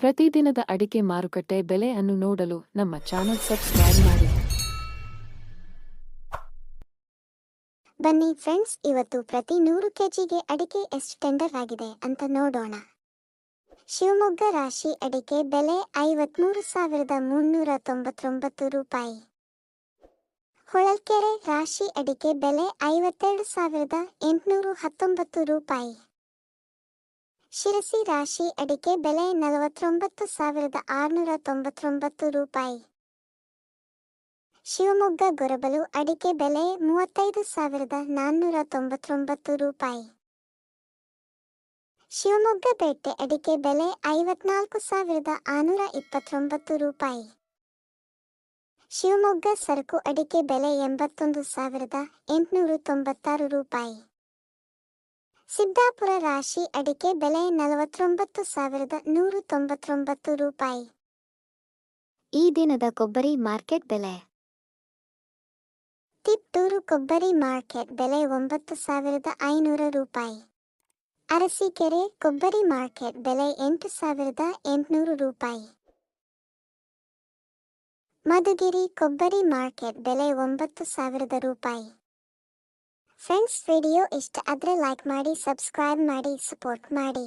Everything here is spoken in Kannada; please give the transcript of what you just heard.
ಪ್ರತಿದಿನದ ಅಡಿಕೆ ಮಾರುಕಟ್ಟೆ ಬೆಲೆ ಅನ್ನು ನೋಡಲು ನಮ್ಮ ಚಾನೆಲ್ ಸಬ್ಸ್ಕ್ರೈಬ್ ಮಾಡಿ. ಬನ್ನಿ ಫ್ರೆಂಡ್ಸ್, ಇವತ್ತು ಪ್ರತಿ ನೂರು ಕೆಜಿಗೆ ಅಡಿಕೆ ಎಷ್ಟು ಟೆಂಡರ್ ಆಗಿದೆ ಅಂತ ನೋಡೋಣ. ಶಿವಮೊಗ್ಗ ರಾಶಿ ಅಡಿಕೆ ಬೆಲೆ ಐವತ್ಮೂರು ಸಾವಿರದ ಮುನ್ನೂರ ತೊಂಬತ್ತೊಂಬತ್ತು ರೂಪಾಯಿ. ಹೊಳಲ್ಕೆರೆ ರಾಶಿ ಅಡಿಕೆ ಬೆಲೆ ಐವತ್ತೆರಡು ಸಾವಿರದ ಎಂಟುನೂರು ಹತ್ತೊಂಬತ್ತು ರೂಪಾಯಿ. ಶಿರಸಿ ರಾಶಿ ಅಡಿಕೆ ಬೆಲೆ ನಲವತ್ತೊಂಬತ್ತು ಸಾವಿರದ ಆರುನೂರ ತೊಂಬತ್ತೊಂಬತ್ತು ರೂಪಾಯಿ. ಶಿವಮೊಗ್ಗ ಗೊರಬಲು ಅಡಿಕೆ ಬೆಲೆ ಮೂವತ್ತೈದು ಸಾವಿರದ ನಾನ್ನೂರ ತೊಂಬತ್ತೊಂಬತ್ತು ರೂಪಾಯಿ. ಶಿವಮೊಗ್ಗ ಪೇಟೆ ಅಡಿಕೆ ಬೆಲೆ ಐವತ್ನಾಲ್ಕು ಸಾವಿರದ ಆರುನೂರ ಇಪ್ಪತ್ತೊಂಬತ್ತು ರೂಪಾಯಿ. ಶಿವಮೊಗ್ಗ ಸರಕು ಅಡಿಕೆ ಬೆಲೆ ಎಂಬತ್ತೊಂದು ಸಾವಿರದ ಎಂಟುನೂರ ತೊಂಬತ್ತಾರು ರೂಪಾಯಿ. ಸಿದ್ದಾಪುರ ರಾಶಿ ಅಡಿಕೆ ಬೆಲೆ ನಲವತ್ತೊಂಬತ್ತು ಸಾವಿರದ ನೂರ ತೊಂಬತ್ತೊಂಬತ್ತು ರೂಪಾಯಿ. ಈ ದಿನದ ಕೊಬ್ಬರಿ ಮಾರ್ಕೆಟ್ ಬೆಲೆ. ತಿಪ್ಟೂರು ಕೊಬ್ಬರಿ ಮಾರ್ಕೆಟ್ ಬೆಲೆ ಒಂಬತ್ತು ಸಾವಿರದ ಐನೂರು ರೂಪಾಯಿ. ಅರಸೀಕೆರೆ ಕೊಬ್ಬರಿ ಮಾರ್ಕೆಟ್ ಬೆಲೆ ಎಂಟು ಸಾವಿರದ ಎಂಟುನೂರು ರೂಪಾಯಿ. ಮಧುಗಿರಿ ಕೊಬ್ಬರಿ ಮಾರ್ಕೆಟ್ ಬೆಲೆ ಒಂಬತ್ತು ಸಾವಿರದ ರೂಪಾಯಿ. ಫ್ರೆಂಡ್ಸ್ ವಿಡಿಯೋ ಇಷ್ಟ ಆದರೆ ಲೈಕ್ ಮಾಡಿ ಸಬ್ಸ್ಕ್ರೈಬ್ ಮಾಡಿ ಸಪೋರ್ಟ್ ಮಾಡಿ